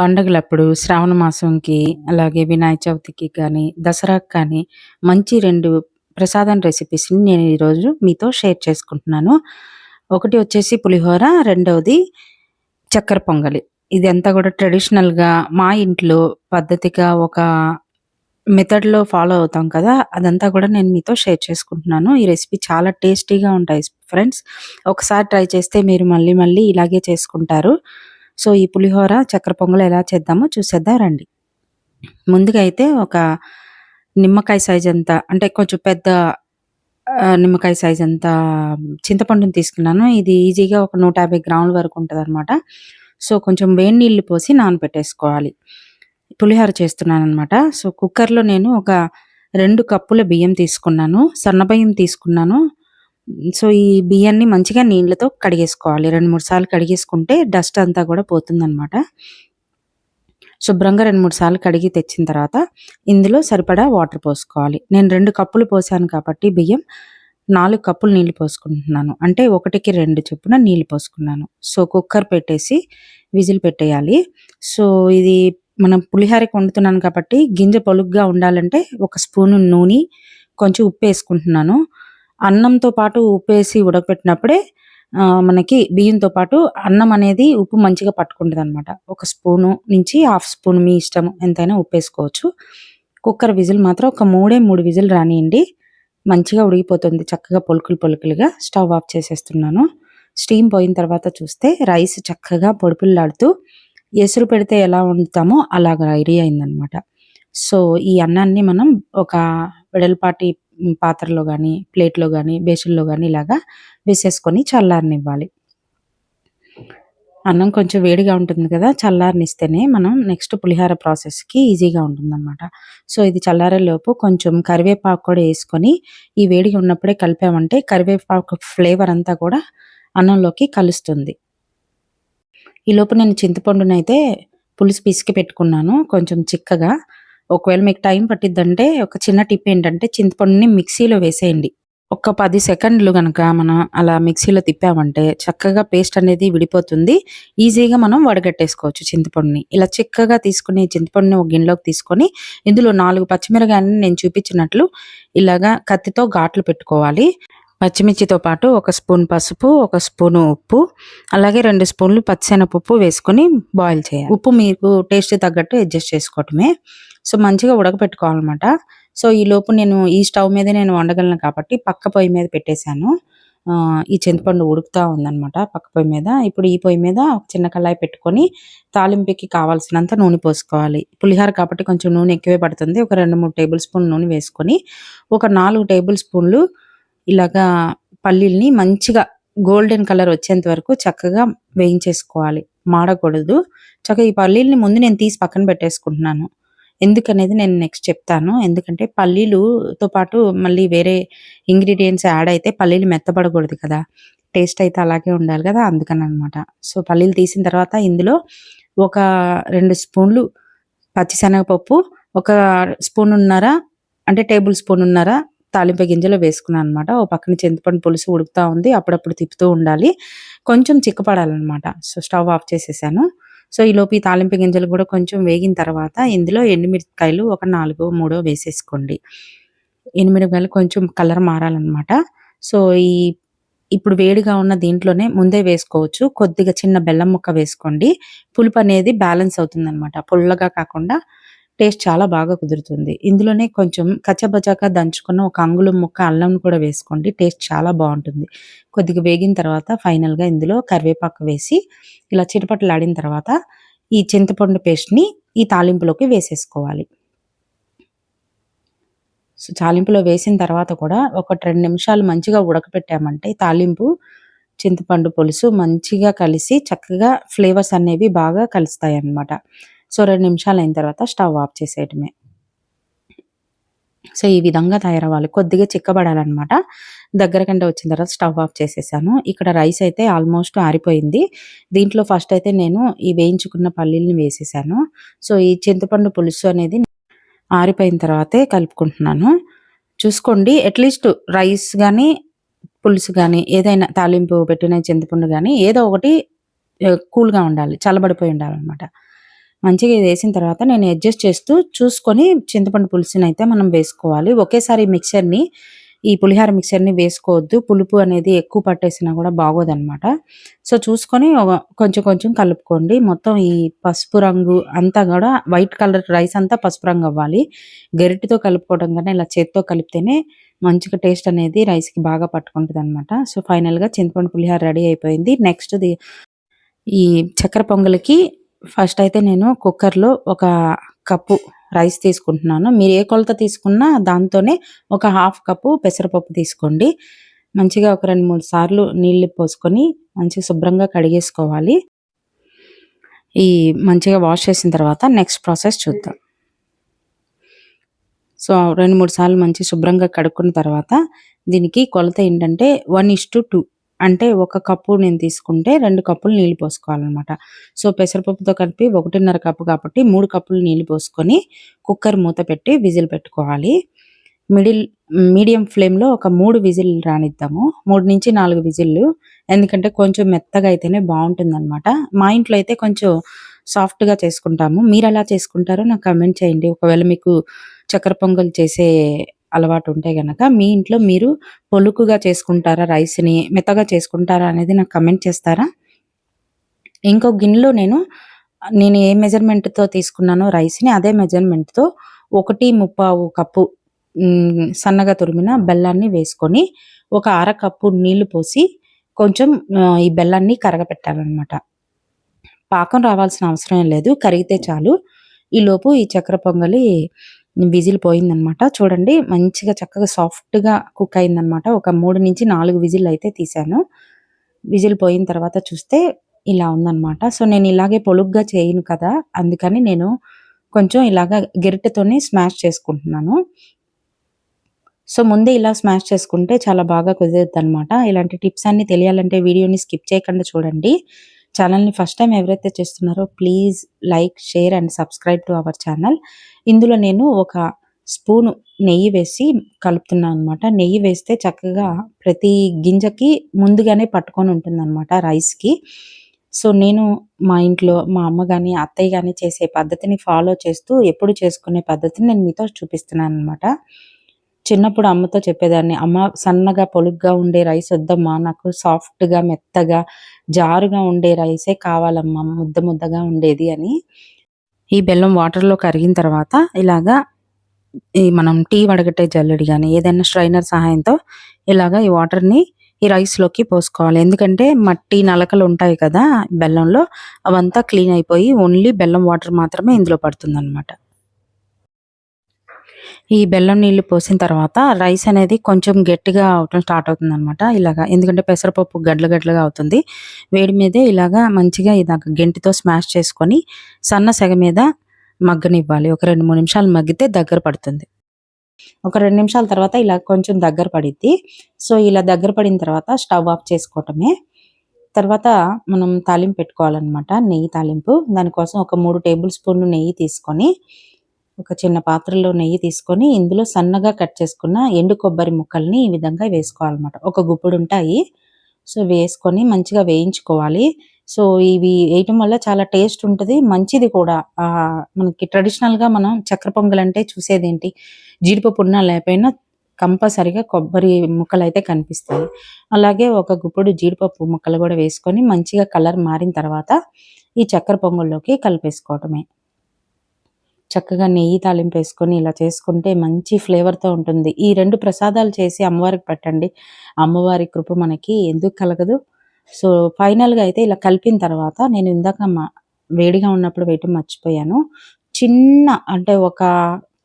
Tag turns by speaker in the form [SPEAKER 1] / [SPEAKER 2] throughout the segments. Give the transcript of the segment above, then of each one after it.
[SPEAKER 1] పండగలప్పుడు శ్రావణ మాసంకి అలాగే వినాయక చవితికి కానీ దసరాకి కానీ మంచి రెండు ప్రసాదం రెసిపీస్ని నేను ఈరోజు మీతో షేర్ చేసుకుంటున్నాను ఒకటి వచ్చేసి పులిహోర రెండవది చక్కెర పొంగలి ఇది అంతా కూడా ట్రెడిషనల్గా మా ఇంట్లో పద్ధతిగా ఒక మెథడ్లో ఫాలో అవుతాం కదా అదంతా కూడా నేను మీతో షేర్ చేసుకుంటున్నాను ఈ రెసిపీ చాలా టేస్టీగా ఉంటాయి ఫ్రెండ్స్ ఒకసారి ట్రై చేస్తే మీరు మళ్ళీ మళ్ళీ ఇలాగే చేసుకుంటారు సో ఈ పులిహోర చక్కెర పొంగల్ ఎలా చేద్దామో చూసేద్దాం రండి ముందుగా అయితే ఒక నిమ్మకాయ సైజ్ అంత అంటే కొంచెం పెద్ద నిమ్మకాయ సైజ్ అంత చింతపండుని తీసుకున్నాను ఇది ఈజీగా ఒక నూట యాభై గ్రాముల వరకు ఉంటుంది అనమాట సో కొంచెం వేడి నీళ్ళు పోసి నానబెట్టేసుకోవాలి పులిహోర చేస్తున్నాను అనమాట సో కుక్కర్లో నేను ఒక రెండు కప్పుల బియ్యం తీసుకున్నాను సన్న బియ్యం తీసుకున్నాను సో ఈ బియ్యాన్ని మంచిగా నీళ్ళతో కడిగేసుకోవాలి రెండు మూడు సార్లు కడిగేసుకుంటే డస్ట్ అంతా కూడా పోతుందనమాట శుభ్రంగా రెండు మూడు సార్లు కడిగి తెచ్చిన తర్వాత ఇందులో సరిపడా వాటర్ పోసుకోవాలి నేను రెండు కప్పులు పోసాను కాబట్టి బియ్యం నాలుగు కప్పులు నీళ్ళు పోసుకుంటున్నాను అంటే ఒకటికి రెండు చొప్పున నీళ్ళు పోసుకున్నాను సో కుక్కర్ పెట్టేసి విజిల్ పెట్టేయాలి సో ఇది మనం పులిహోరకి వండుతున్నాను కాబట్టి గింజ పొలుగ్గా ఉండాలంటే ఒక స్పూను నూనె కొంచెం ఉప్పు వేసుకుంటున్నాను అన్నంతో పాటు ఉప్పేసి ఉడకపెట్టినప్పుడే మనకి బియ్యంతో పాటు అన్నం అనేది ఉప్పు మంచిగా పట్టుకుంటుంది అనమాట ఒక స్పూను నుంచి హాఫ్ స్పూన్ మీ ఇష్టం ఎంతైనా ఉప్పు వేసుకోవచ్చు కుక్కర్ విజిల్ మాత్రం ఒక మూడే మూడు విజిల్ రానియండి మంచిగా ఉడిగిపోతుంది చక్కగా పొలుకులు పొలుకులుగా స్టవ్ ఆఫ్ చేసేస్తున్నాను స్టీమ్ పోయిన తర్వాత చూస్తే రైస్ చక్కగా పొడుపుల్లాడుతూ ఎసురు పెడితే ఎలా వండుతామో అలాగ రెడీ అయిందనమాట సో ఈ అన్నాన్ని మనం ఒక వెడల్పాటి పాత్రలో కానీ ప్లేట్లో కానీ బేసిన్లో కానీ ఇలాగా వేసేసుకొని చల్లారనివ్వాలి అన్నం కొంచెం వేడిగా ఉంటుంది కదా చల్లారనిస్తేనే మనం నెక్స్ట్ పులిహార ప్రాసెస్కి ఈజీగా ఉంటుందన్నమాట సో ఇది చల్లారేలోపు కొంచెం కరివేపాకు కూడా వేసుకొని ఈ వేడిగా ఉన్నప్పుడే కలిపామంటే కరివేపాకు ఫ్లేవర్ అంతా కూడా అన్నంలోకి కలుస్తుంది ఈలోపు నేను చింతపండునైతే పులుసు పిసికి పెట్టుకున్నాను కొంచెం చిక్కగా ఒకవేళ మీకు టైం పట్టిద్దంటే ఒక చిన్న టిప్ ఏంటంటే చింతపండుని మిక్సీలో వేసేయండి ఒక పది సెకండ్లు కనుక మనం అలా మిక్సీలో తిప్పామంటే చక్కగా పేస్ట్ అనేది విడిపోతుంది ఈజీగా మనం వడగట్టేసుకోవచ్చు చింతపండుని ఇలా చిక్కగా తీసుకుని చింతపండుని ఒక గిన్నెలోకి తీసుకొని ఇందులో నాలుగు పచ్చిమిరకాయని నేను చూపించినట్లు ఇలాగా కత్తితో ఘాట్లు పెట్టుకోవాలి పచ్చిమిర్చితో పాటు ఒక స్పూన్ పసుపు ఒక స్పూను ఉప్పు అలాగే రెండు స్పూన్లు పచ్చిశనగపప్పు వేసుకొని బాయిల్ చేయాలి ఉప్పు మీకు టేస్ట్ తగ్గట్టు అడ్జస్ట్ చేసుకోవటమే సో మంచిగా ఉడకపెట్టుకోవాలన్నమాట సో ఈ లోపు నేను ఈ స్టవ్ మీద నేను వండగలను కాబట్టి పక్క పొయ్యి మీద పెట్టేశాను ఈ చింతపండు ఉడుకుతూ ఉందనమాట పక్క పొయ్యి మీద ఇప్పుడు ఈ పొయ్యి మీద చిన్న కళాయి పెట్టుకొని తాలింపుకి కావాల్సినంత నూనె పోసుకోవాలి పులిహార కాబట్టి కొంచెం నూనె ఎక్కువే పడుతుంది ఒక రెండు మూడు టేబుల్ స్పూన్ నూనె వేసుకొని ఒక నాలుగు టేబుల్ స్పూన్లు ఇలాగా పల్లీల్ని మంచిగా గోల్డెన్ కలర్ వచ్చేంత వరకు చక్కగా వేయించేసుకోవాలి మాడకూడదు చక్కగా ఈ పల్లీల్ని ముందు నేను తీసి పక్కన పెట్టేసుకుంటున్నాను ఎందుకనేది నేను నెక్స్ట్ చెప్తాను ఎందుకంటే పల్లీలుతో పాటు మళ్ళీ వేరే ఇంగ్రీడియంట్స్ యాడ్ అయితే పల్లీలు మెత్తబడకూడదు కదా టేస్ట్ అయితే అలాగే ఉండాలి కదా అందుకని అనమాట సో పల్లీలు తీసిన తర్వాత ఇందులో ఒక రెండు స్పూన్లు పచ్చిశనగపప్పు ఒక స్పూన్ ఉన్నారా అంటే టేబుల్ స్పూన్ ఉన్నారా తాలింప గింజలో వేసుకున్నాను అనమాట ఓ పక్కన చింతపండు పులుసు ఉడుకుతూ ఉంది అప్పుడప్పుడు తిప్పుతూ ఉండాలి కొంచెం చిక్కపడాలన్నమాట సో స్టవ్ ఆఫ్ చేసేసాను సో ఈ లోపు ఈ తాలింపు గింజలు కూడా కొంచెం వేగిన తర్వాత ఇందులో ఎండుమిరపకాయలు ఒక నాలుగో మూడో వేసేసుకోండి ఎండుమిరపకాయలు కొంచెం కలర్ మారాలన్నమాట సో ఈ ఇప్పుడు వేడిగా ఉన్న దీంట్లోనే ముందే వేసుకోవచ్చు కొద్దిగా చిన్న బెల్లం ముక్క వేసుకోండి పులుపు అనేది బ్యాలెన్స్ అవుతుందన్నమాట పుల్లగా కాకుండా టేస్ట్ చాలా బాగా కుదురుతుంది ఇందులోనే కొంచెం కచ్చబచాక దంచుకున్న ఒక అంగుళం ముక్క అల్లం కూడా వేసుకోండి టేస్ట్ చాలా బాగుంటుంది కొద్దిగా వేగిన తర్వాత ఫైనల్గా ఇందులో కరివేపాకు వేసి ఇలా ఆడిన తర్వాత ఈ చింతపండు పేస్ట్ని ఈ తాలింపులోకి వేసేసుకోవాలి సో తాలింపులో వేసిన తర్వాత కూడా ఒక రెండు నిమిషాలు మంచిగా ఉడకపెట్టామంటే తాలింపు చింతపండు పులుసు మంచిగా కలిసి చక్కగా ఫ్లేవర్స్ అనేవి బాగా కలుస్తాయి అన్నమాట సో రెండు నిమిషాలు అయిన తర్వాత స్టవ్ ఆఫ్ చేసేయటమే సో ఈ విధంగా తయారవ్వాలి కొద్దిగా చిక్కబడాలన్నమాట దగ్గర కంటే వచ్చిన తర్వాత స్టవ్ ఆఫ్ చేసేసాను ఇక్కడ రైస్ అయితే ఆల్మోస్ట్ ఆరిపోయింది దీంట్లో ఫస్ట్ అయితే నేను ఈ వేయించుకున్న పల్లీలను వేసేసాను సో ఈ చింతపండు పులుసు అనేది ఆరిపోయిన తర్వాతే కలుపుకుంటున్నాను చూసుకోండి అట్లీస్ట్ రైస్ కానీ పులుసు కానీ ఏదైనా తాలింపు పెట్టిన చింతపండు కానీ ఏదో ఒకటి కూల్గా ఉండాలి చల్లబడిపోయి ఉండాలన్నమాట మంచిగా ఇది వేసిన తర్వాత నేను అడ్జస్ట్ చేస్తూ చూసుకొని చింతపండు పులుసుని అయితే మనం వేసుకోవాలి ఒకేసారి మిక్సర్ని ఈ పులిహార మిక్సర్ని వేసుకోవద్దు పులుపు అనేది ఎక్కువ పట్టేసినా కూడా బాగోదనమాట సో చూసుకొని కొంచెం కొంచెం కలుపుకోండి మొత్తం ఈ పసుపు రంగు అంతా కూడా వైట్ కలర్ రైస్ అంతా పసుపు రంగు అవ్వాలి గరిటితో కలుపుకోవడం కానీ ఇలా చేత్తో కలిపితేనే మంచిగా టేస్ట్ అనేది రైస్కి బాగా పట్టుకుంటుంది అనమాట సో ఫైనల్గా చింతపండు పులిహార రెడీ అయిపోయింది నెక్స్ట్ ఈ చక్కెర పొంగలికి ఫస్ట్ అయితే నేను కుక్కర్లో ఒక కప్పు రైస్ తీసుకుంటున్నాను మీరు ఏ కొలత తీసుకున్నా దాంతోనే ఒక హాఫ్ కప్పు పెసరపప్పు తీసుకోండి మంచిగా ఒక రెండు మూడు సార్లు నీళ్ళు పోసుకొని మంచిగా శుభ్రంగా కడిగేసుకోవాలి ఈ మంచిగా వాష్ చేసిన తర్వాత నెక్స్ట్ ప్రాసెస్ చూద్దాం సో రెండు మూడు సార్లు మంచి శుభ్రంగా కడుక్కున్న తర్వాత దీనికి కొలత ఏంటంటే వన్ ఇస్ టు టూ అంటే ఒక కప్పు నేను తీసుకుంటే రెండు కప్పులు నీళ్ళు పోసుకోవాలన్నమాట సో పెసరపప్పుతో కలిపి ఒకటిన్నర కప్పు కాబట్టి మూడు కప్పులు నీళ్ళు పోసుకొని కుక్కర్ మూత పెట్టి విజిల్ పెట్టుకోవాలి మిడిల్ మీడియం ఫ్లేమ్లో ఒక మూడు విజిల్ రానిద్దాము మూడు నుంచి నాలుగు విజిల్లు ఎందుకంటే కొంచెం మెత్తగా అయితేనే బాగుంటుందన్నమాట మా ఇంట్లో అయితే కొంచెం సాఫ్ట్గా చేసుకుంటాము మీరు ఎలా చేసుకుంటారో నాకు కమెంట్ చేయండి ఒకవేళ మీకు చక్కెర పొంగల్ చేసే అలవాటు ఉంటే గనక మీ ఇంట్లో మీరు పొలుకుగా చేసుకుంటారా రైస్ని మెత్తగా చేసుకుంటారా అనేది నాకు కమెంట్ చేస్తారా ఇంకో గిన్నెలో నేను నేను ఏ మెజర్మెంట్తో తీసుకున్నానో రైస్ని అదే మెజర్మెంట్తో ఒకటి ముప్పావు కప్పు సన్నగా తురిమిన బెల్లాన్ని వేసుకొని ఒక అర కప్పు నీళ్లు పోసి కొంచెం ఈ బెల్లాన్ని కరగపెట్టాలన్నమాట పాకం రావాల్సిన అవసరం లేదు కరిగితే చాలు ఈలోపు ఈ చక్ర పొంగలి విజిల్ పోయిందనమాట చూడండి మంచిగా చక్కగా సాఫ్ట్గా కుక్ అయిందనమాట ఒక మూడు నుంచి నాలుగు విజిల్ అయితే తీశాను విజిల్ పోయిన తర్వాత చూస్తే ఇలా ఉందనమాట సో నేను ఇలాగే పొలుగ్గా చేయను కదా అందుకని నేను కొంచెం ఇలాగ గెరిటతోనే స్మాష్ చేసుకుంటున్నాను సో ముందే ఇలా స్మాష్ చేసుకుంటే చాలా బాగా కుదురుద్ది అనమాట ఇలాంటి టిప్స్ అన్ని తెలియాలంటే వీడియోని స్కిప్ చేయకుండా చూడండి ఛానల్ని ఫస్ట్ టైం ఎవరైతే చేస్తున్నారో please like share and subscribe to our channel ఇందులో నేను ఒక స్పూను నెయ్యి వేసి కలుపుతున్నాను అనమాట నెయ్యి వేస్తే చక్కగా ప్రతి గింజకి ముందుగానే పట్టుకొని అనమాట రైస్కి సో నేను మా ఇంట్లో మా అమ్మ కానీ అత్తయ్య కానీ చేసే పద్ధతిని ఫాలో చేస్తూ ఎప్పుడు చేసుకునే పద్ధతిని నేను మీతో చూపిస్తున్నాను అనమాట చిన్నప్పుడు అమ్మతో చెప్పేదాన్ని అమ్మ సన్నగా పొలుగ్గా ఉండే రైస్ వద్దమ్మా నాకు సాఫ్ట్గా మెత్తగా జారుగా ఉండే రైసే కావాలమ్మా ముద్ద ముద్దగా ఉండేది అని ఈ బెల్లం వాటర్లో కరిగిన తర్వాత ఇలాగా ఈ మనం టీ వడగట్టే జల్లుడి కానీ ఏదైనా స్ట్రైనర్ సహాయంతో ఇలాగా ఈ వాటర్ని ఈ రైస్లోకి పోసుకోవాలి ఎందుకంటే మట్టి నలకలు ఉంటాయి కదా బెల్లంలో అవంతా క్లీన్ అయిపోయి ఓన్లీ బెల్లం వాటర్ మాత్రమే ఇందులో పడుతుందన్నమాట ఈ బెల్లం నీళ్ళు పోసిన తర్వాత రైస్ అనేది కొంచెం గట్టిగా అవటం స్టార్ట్ అవుతుంది అనమాట ఇలాగా ఎందుకంటే పెసరపప్పు గడ్లు గడ్డలుగా అవుతుంది వేడి మీదే ఇలాగా మంచిగా ఇలాగ గెంటితో స్మాష్ చేసుకొని సన్న సెగ మీద మగ్గనివ్వాలి ఒక రెండు మూడు నిమిషాలు మగ్గితే దగ్గర పడుతుంది ఒక రెండు నిమిషాల తర్వాత ఇలా కొంచెం దగ్గర పడిద్ది సో ఇలా దగ్గర పడిన తర్వాత స్టవ్ ఆఫ్ చేసుకోవటమే తర్వాత మనం తాలింపు పెట్టుకోవాలన్నమాట నెయ్యి తాలింపు దానికోసం ఒక మూడు టేబుల్ స్పూన్లు నెయ్యి తీసుకొని ఒక చిన్న పాత్రలో నెయ్యి తీసుకొని ఇందులో సన్నగా కట్ చేసుకున్న ఎండు కొబ్బరి ముక్కల్ని ఈ విధంగా వేసుకోవాలన్నమాట ఒక గుప్పుడు ఉంటాయి సో వేసుకొని మంచిగా వేయించుకోవాలి సో ఇవి వేయటం వల్ల చాలా టేస్ట్ ఉంటుంది మంచిది కూడా మనకి ట్రెడిషనల్గా మనం చక్ర పొంగల్ అంటే చూసేది ఏంటి జీడిపప్పు ఉన్నా లేకపోయినా కంపల్సరిగా కొబ్బరి ముక్కలు అయితే కనిపిస్తాయి అలాగే ఒక గుప్పుడు జీడిపప్పు ముక్కలు కూడా వేసుకొని మంచిగా కలర్ మారిన తర్వాత ఈ చక్కెర పొంగల్లోకి కలిపేసుకోవటమే చక్కగా నెయ్యి తాలింపు వేసుకొని ఇలా చేసుకుంటే మంచి ఫ్లేవర్తో ఉంటుంది ఈ రెండు ప్రసాదాలు చేసి అమ్మవారికి పెట్టండి అమ్మవారి కృప మనకి ఎందుకు కలగదు సో ఫైనల్గా అయితే ఇలా కలిపిన తర్వాత నేను ఇందాక వేడిగా ఉన్నప్పుడు వేయటం మర్చిపోయాను చిన్న అంటే ఒక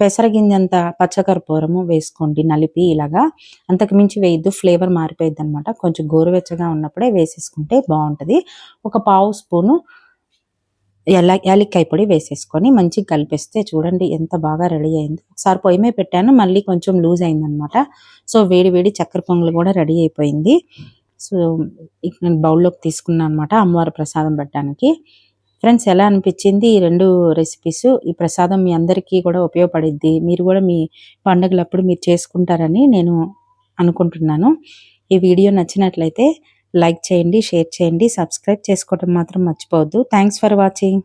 [SPEAKER 1] పెసరగింజంత పచ్చకర్పూరము వేసుకోండి నలిపి ఇలాగా అంతకు మించి వేయద్దు ఫ్లేవర్ మారిపోయిద్ది అనమాట కొంచెం గోరువెచ్చగా ఉన్నప్పుడే వేసేసుకుంటే బాగుంటుంది ఒక పావు స్పూను ఎలా యాలిక్కాయ పొడి వేసేసుకొని మంచిగా కలిపేస్తే చూడండి ఎంత బాగా రెడీ అయింది ఒకసారి పొయ్యమే పెట్టాను మళ్ళీ కొంచెం లూజ్ అయిందనమాట సో వేడి వేడి చక్కెర పొంగలు కూడా రెడీ అయిపోయింది సో నేను బౌల్లోకి తీసుకున్నాను అనమాట అమ్మవారి ప్రసాదం పెట్టడానికి ఫ్రెండ్స్ ఎలా అనిపించింది ఈ రెండు రెసిపీస్ ఈ ప్రసాదం మీ అందరికీ కూడా ఉపయోగపడిద్ది మీరు కూడా మీ పండుగలప్పుడు మీరు చేసుకుంటారని నేను అనుకుంటున్నాను ఈ వీడియో నచ్చినట్లయితే లైక్ చేయండి షేర్ చేయండి సబ్స్క్రైబ్ చేసుకోవడం మాత్రం మర్చిపోవద్దు థ్యాంక్స్ ఫర్ వాచింగ్